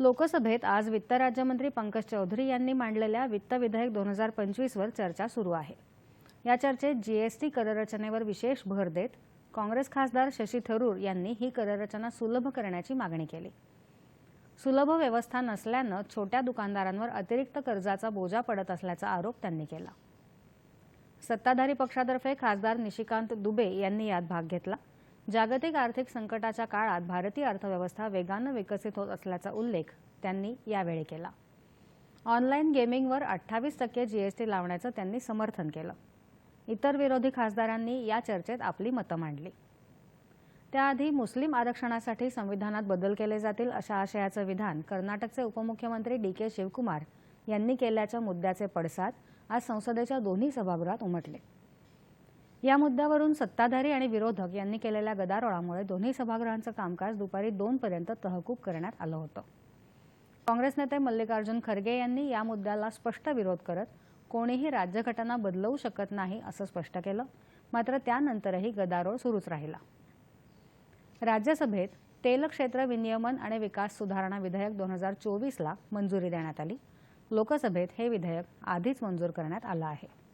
लोकसभेत आज वित्त राज्यमंत्री पंकज चौधरी यांनी मांडलेल्या वित्त विधेयक दोन हजार पंचवीसवर चर्चा सुरू आहे. या चर्चेत जीएसटी कररचनेवर विशेष भर देत काँग्रेस खासदार शशी थरूर यांनी ही कररचना सुलभ करण्याची मागणी केली. सुलभ व्यवस्था नसल्यानं छोट्या दुकानदारांवर अतिरिक्त कर्जाचा बोजा पडत असल्याचा आरोप त्यांनी केला. सत्ताधारी पक्षातर्फे खासदार निशिकांत दुबे यांनी यात भाग घेतला. जागतिक आर्थिक संकटाच्या काळात भारतीय अर्थव्यवस्था वेगानं विकसित होत असल्याचा उल्लेख त्यांनी यावेळी केला. ऑनलाईन गेमिंगवर अठ्ठावीस टक्के जीएसटी लावण्याचं त्यांनी समर्थन केलं. इतर विरोधी खासदारांनी या चर्चेत आपली मतं मांडली. त्याआधी मुस्लिम आरक्षणासाठी संविधानात बदल केले जातील अशा आशयाचं विधान कर्नाटकचे उपमुख्यमंत्री डी के शिवकुमार यांनी केल्याच्या मुद्द्याचे पडसाद आज संसदेच्या दोन्ही सभागृहात उमटले. या मुद्द्यावरून सत्ताधारी आणि विरोधक यांनी केलेल्या गदारोळामुळे दोन्ही सभागृहांचं कामकाज दुपारी दोनपर्यंत तहकूब करण्यात आलं होतं. काँग्रेस नेते मल्लिकार्जुन खरगे यांनी या मुद्द्याला स्पष्ट विरोध करत कोणीही राज्यघटना बदलवू शकत नाही असं स्पष्ट केलं. मात्र त्यानंतरही गदारोळ सुरूच राहिला. राज्यसभेत तेल क्षेत्र विनियमन आणि विकास सुधारणा विधेयक दोन हजार चोवीसला मंजुरी देण्यात आली. लोकसभेत हे विधेयक आधीच मंजूर करण्यात आलं आहे.